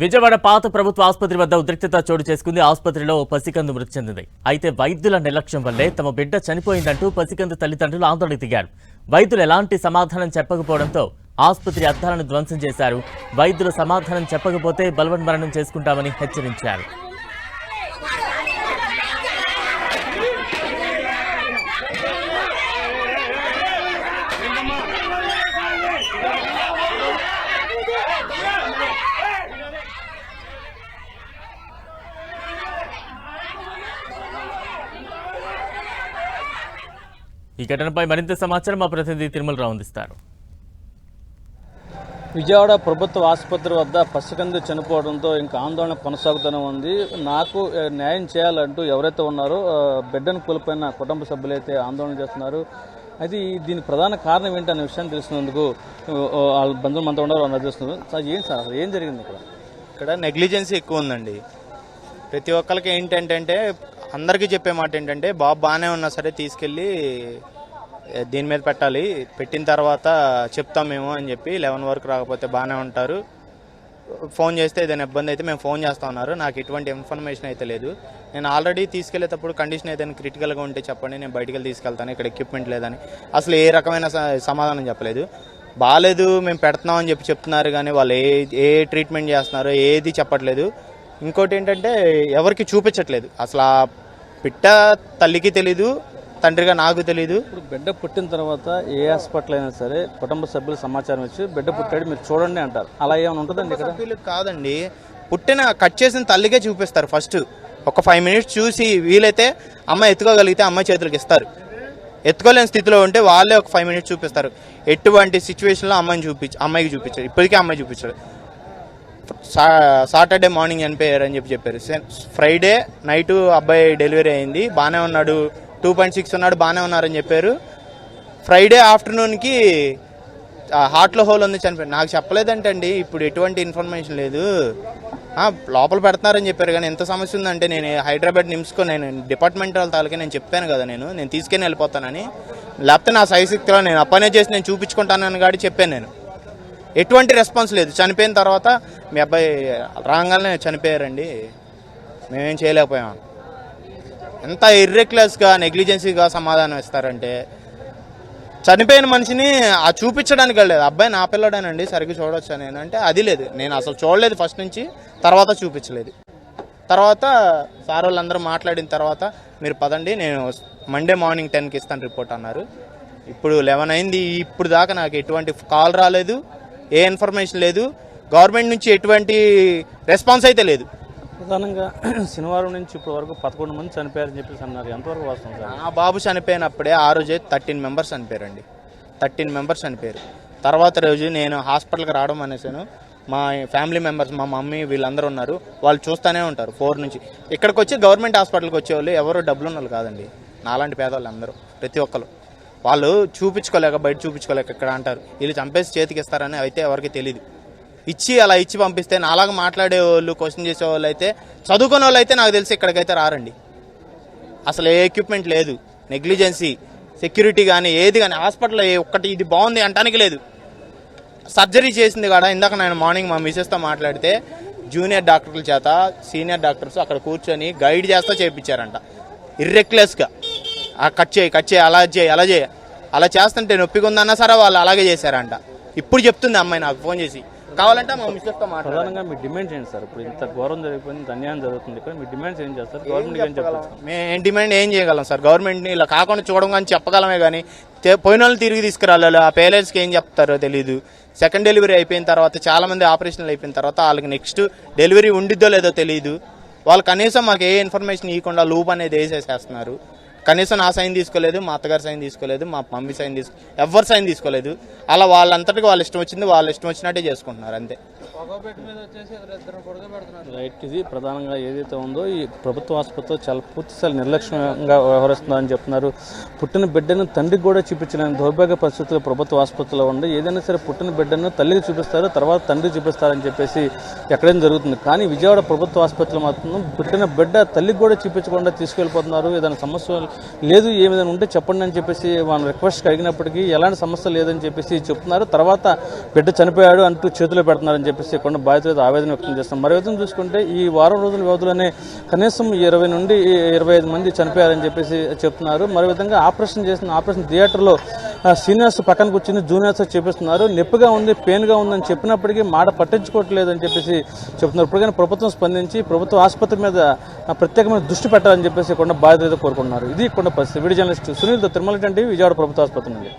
విజయవాడ పాత ప్రభుత్వ ఆసుపత్రి వద్ద ఉద్రిక్తత చోటు చేసుకుంది. ఆసుపత్రిలో ఓ పసికందు మృతి చెందింది. అయితే వైద్యుల నిర్లక్ష్యం వల్లే తమ బిడ్డ చనిపోయిందంటూ పసికందు తల్లిదండ్రులు ఆందోళన దిగారు. వైద్యులు ఎలాంటి సమాధానం చెప్పకపోవడంతో ఆసుపత్రి అద్దాలను ధ్వంసం చేశారు. వైద్యులు సమాధానం చెప్పకపోతే బలవన్ మరణం చేసుకుంటామని హెచ్చరించారు. ఈ ఘటనపై మరింత సమాచారం మా ప్రతినిధి తిరుమలరావు అందిస్తారు. విజయవాడ ప్రభుత్వ ఆసుపత్రి వద్ద పసికందు చనిపోవడంతో ఇంకా ఆందోళన కొనసాగుతూనే ఉంది. నాకు న్యాయం చేయాలంటూ ఎవరైతే ఉన్నారో బిడ్డను కోల్పోయిన కుటుంబ సభ్యులైతే ఆందోళన చేస్తున్నారు. అయితే దీని ప్రధాన కారణం ఏంటనే విషయం తెలిసినందుకు ఆ, ఆ, వాళ్ళ బంధువులు మనతో ఉన్నారు వాళ్ళు తెలుస్తున్నారు సార్ ఏం సార్ ఏం జరిగింది ఇక్కడ? ఇక్కడ నెగ్లిజెన్సీ ఎక్కువ ఉందండి. ప్రతి ఒక్కరికి ఏంటంటే అందరికీ చెప్పే మాట ఏంటంటే బాబు బాగానే ఉన్నా సరే తీసుకెళ్ళి దీని మీద పెట్టాలి. పెట్టిన తర్వాత చెప్తాం మేము అని చెప్పి లెవెన్ వరకు రాకపోతే బాగానే ఉంటారు. ఫోన్ చేస్తే ఏదైనా ఇబ్బంది అయితే మేము ఫోన్ చేస్తా ఉన్నారు. నాకు ఎటువంటి ఇన్ఫర్మేషన్ అయితే లేదు. నేను ఆల్రెడీ తీసుకెళ్ళేటప్పుడు కండిషన్ ఏదైనా క్రిటికల్గా ఉంటే చెప్పండి నేను బయటికి వెళ్ళి తీసుకెళ్తాను. ఇక్కడ ఎక్విప్మెంట్ లేదని. అసలు ఏ రకమైన స- సమాధానం చెప్పలేదు. బాగాలేదు మేము పెడుతున్నాం అని చెప్పి చెప్తున్నారు కానీ వాళ్ళు ఏ ఏ ట్రీట్మెంట్ చేస్తున్నారో ఏది చెప్పట్లేదు. ఇంకోటి ఏంటంటే ఎవరికి చూపించట్లేదు. అసలు ఆ పిట్ట తల్లికి తెలీదు తండ్రిగా నాకు తెలీదు. ఇప్పుడు బిడ్డ పుట్టిన తర్వాత ఏ హాస్పిటల్ అయినా సరే కుటుంబ సభ్యులు సమాచారం ఇచ్చి బిడ్డ పుట్టాడు మీరు చూడండి అంటారు. అలా ఏమైనా ఉంటుందండి ఇక్కడ సభ్యులకు కాదండి. పుట్టిన కట్ చేసిన తల్లికే చూపిస్తారు ఫస్ట్. ఒక ఫైవ్ మినిట్స్ చూసి వీలైతే అమ్మాయి ఎత్తుకోగలిగితే అమ్మాయి చేతులకు ఇస్తారు. ఎత్తుకోలేని స్థితిలో ఉంటే వాళ్ళే ఒక ఫైవ్ మినిట్స్ చూపిస్తారు. ఎటువంటి సిచ్యువేషన్లో అమ్మాయిని చూపించి అమ్మాయికి చూపించారు. ఇప్పటికే అమ్మాయి చూపించారు. సాటర్డే మార్నింగ్ చనిపోయారు అని చెప్పి చెప్పారు. ఫ్రైడే నైట్ అబ్బాయి డెలివరీ అయింది. బాగానే ఉన్నాడు. టూ పాయింట్ సిక్స్ ఉన్నాడు. బాగానే ఉన్నారని చెప్పారు. ఫ్రైడే ఆఫ్టర్నూన్కి హార్ట్లో హోల్ ఉంది చనిపోయాడు. నాకు చెప్పలేదంటండి. ఇప్పుడు ఎటువంటి ఇన్ఫర్మేషన్ లేదు. లోపల పెడుతున్నారని చెప్పారు. కానీ ఎంత సమస్య ఉందంటే నేను హైదరాబాద్ నిమ్స్కో నేను డిపార్ట్మెంట్ వాళ్ళ తాలూకా నేను చెప్పాను కదా నేను. నేను తీసుకెళ్ళి వెళ్ళిపోతానని. లేకపోతే నా సైశక్తిలో నేను అప్పనే చేసి నేను చూపించుకుంటానని గాడి చెప్పాను నేను. ఎటువంటి రెస్పాన్స్ లేదు. చనిపోయిన తర్వాత మీ అబ్బాయి రాగానే చనిపోయారండి. మేమేం చేయలేకపోయాం. ఎంత ఇర్రెక్లెస్గా నెగ్లిజెన్సీగా సమాధానం ఇస్తారంటే చనిపోయిన మనిషిని ఆ చూపించడానికి వెళ్ళలేదు. అబ్బాయి నా పిల్లడేనండి సరిగ్గా చూడొచ్చా నేను అంటే అది లేదు. నేను అసలు చూడలేదు ఫస్ట్ నుంచి తర్వాత చూపించలేదు. తర్వాత సార్ వాళ్ళందరూ మాట్లాడిన తర్వాత మీరు పదండి నేను మండే మార్నింగ్ టెన్కి ఇస్తాను రిపోర్ట్ అన్నారు. ఇప్పుడు లెవెన్ అయింది. ఇప్పుడు దాకా నాకు ఎటువంటి కాల్ రాలేదు. ఏ ఇన్ఫర్మేషన్ లేదు. గవర్నమెంట్ నుంచి ఎటువంటి రెస్పాన్స్ అయితే లేదు. ప్రధానంగా శనివారం నుంచి ఇప్పటి వరకు పదకొండు మంది చనిపోయారని చెప్పేసి అన్నారు. ఎంతవరకు వస్తుంది సార్? నా బాబు చనిపోయినప్పుడే ఆ రోజే థర్టీన్ మెంబర్స్ చనిపోయారండి. థర్టీన్ మెంబర్స్ చనిపోయారు. తర్వాత రోజు నేను హాస్పిటల్కి రావడం అనేసాను. మా ఫ్యామిలీ మెంబర్స్ మా మమ్మీ వీళ్ళందరూ ఉన్నారు. వాళ్ళు చూస్తూనే ఉంటారు ఫోర్ నుంచి. ఇక్కడికి వచ్చి గవర్నమెంట్ హాస్పిటల్కి వచ్చేవాళ్ళు ఎవరు డబ్బులు ఉన్న వాళ్ళు కాదండి. నాలాంటి పేదవాళ్ళు అందరూ ప్రతి ఒక్కరు వాళ్ళు చూపించుకోలేక బయట చూపించుకోలేక ఇక్కడ అంటారు. వీళ్ళు చంపేసి చేతికి ఇస్తారని అయితే ఎవరికి తెలియదు ఇచ్చి అలా ఇచ్చి పంపిస్తే నాలాగా మాట్లాడే వాళ్ళు క్వశ్చన్ చేసే వాళ్ళు అయితే చదువుకునే వాళ్ళు అయితే నాకు తెలిసి ఇక్కడికైతే రారండి. అసలు ఏ ఎక్విప్మెంట్ లేదు. నెగ్లిజెన్సీ సెక్యూరిటీ కానీ ఏది కానీ హాస్పిటల్ ఒక్కటి ఇది బాగుంది అంటానికి లేదు. సర్జరీ చేసింది కాడ ఇందాక నేను మార్నింగ్ మా మిసెస్తో మాట్లాడితే జూనియర్ డాక్టర్ల చేత సీనియర్ డాక్టర్స్ అక్కడ కూర్చొని గైడ్ చేస్తా చేయించారంట ఇర్రెక్లెస్గా ఆ కట్ చేయి కట్ చేయి అలా చేయి అలా చేయి. అలా చేస్తుంటే నొప్పిగా ఉందన్నా సరే వాళ్ళు అలాగే చేశారంట. ఇప్పుడు చెప్తుంది అమ్మాయి నాకు ఫోన్ చేసి. కావాలంటే మా మాట్లాడాలి. ప్రధానంగా మీ డిమాండ్స్ ఏంటి సార్? ఇప్పుడు ఇంత ఘోరం జరిగిపోయింది అన్యాయం జరుగుతుంది ఇక్కడ మీ డిమాండ్స్ ఏం చేస్తారు? గవర్నమెంట్ ఏం చెప్తారు మేము డిమాండ్ ఏం చేయగలం సార్? గవర్నమెంట్ని ఇలా కాకుండా చూడడం కానీ చెప్పగలమే కానీ పోయిన వాళ్ళు తిరిగి తీసుకురాలి ఆ పేరెంట్స్కి ఏం చెప్తారో తెలియదు సెకండ్ డెలివరీ అయిపోయిన తర్వాత చాలా మంది ఆపరేషన్లు అయిపోయిన తర్వాత వాళ్ళకి నెక్స్ట్ డెలివరీ ఉండిద్దో లేదో తెలియదు వాళ్ళు కనీసం మాకు ఏ ఇన్ఫర్మేషన్ ఇవ్వకుండా లూప్ అనేది వేసేసేస్తున్నారు. కనీసం నా సైన్ తీసుకోలేదు మా అత్తగారి సైన్ తీసుకోలేదు మా మమ్మీ సైన్ తీసుకో ఎవరి సైన్ తీసుకోలేదు. అలా వాళ్ళంతటికి వాళ్ళ ఇష్టం వచ్చింది వాళ్ళ ఇష్టం వచ్చినట్టే చేసుకుంటున్నారు అంతే. రైట్ ఇది ప్రధానంగా ఏదైతే ఉందో ఈ ప్రభుత్వ ఆసుపత్రిలో చాలా పూర్తిసారి నిర్లక్ష్యంగా వ్యవహరిస్తున్నారని చెప్తున్నారు. పుట్టిన బిడ్డను తండ్రికి కూడా చూపించలేని దౌర్భాగ్య పరిస్థితులు ప్రభుత్వ ఆసుపత్రిలో ఉండి. ఏదైనా సరే పుట్టిన బిడ్డను తల్లికి చూపిస్తారు తర్వాత తండ్రి చూపిస్తారని చెప్పేసి ఎక్కడైనా జరుగుతుంది. కానీ విజయవాడ ప్రభుత్వ ఆసుపత్రిలో మాత్రం పుట్టిన బిడ్డ తల్లికి కూడా చూపించకుండా తీసుకెళ్ళిపోతున్నారు. ఏదైనా సమస్య లేదు ఏమైనా ఉంటే చెప్పండి అని చెప్పేసి వాళ్ళ రిక్వెస్ట్ అడిగినప్పటికీ ఎలాంటి సమస్య లేదని చెప్పేసి చెప్తున్నారు. తర్వాత బిడ్డ చనిపోయాడు అంటూ చేతిలో పెడుతున్నారని చెప్పేసి చెప్పేసి ఇక్కడ ఆవేదన వ్యక్తం చేస్తున్నారు. మరి విధంగా చూసుకుంటే ఈ వారం రోజుల వ్యవధిలోనే కనీసం ఇరవై నుండి ఇరవై ఐదు మంది చనిపోయారని చెప్పేసి చెప్తున్నారు. మరో విధంగా ఆపరేషన్ చేసిన ఆపరేషన్ థియేటర్లో సీనియర్స్ పక్కన కూర్చుని జూనియర్స్ చెప్పిస్తున్నారు. నొప్పిగా ఉంది పెయిన్గా ఉందని చెప్పినప్పటికీ మాట పట్టించుకోవట్లేదని చెప్పేసి చెప్తున్నారు. ఇప్పటికైనా ప్రభుత్వం స్పందించి ప్రభుత్వ ఆసుపత్రి మీద ప్రత్యేకమైన దృష్టి పెట్టాలని చెప్పేసి కొండ బాధ్యత కోరుకుంటున్నారు. ఇది కొండ పరిస్థితి. వీడియో జర్నలిస్ట్ సునీల్తో తిరుమల విజయవాడ ప్రభుత్వ ఆసుపత్రి నుండి.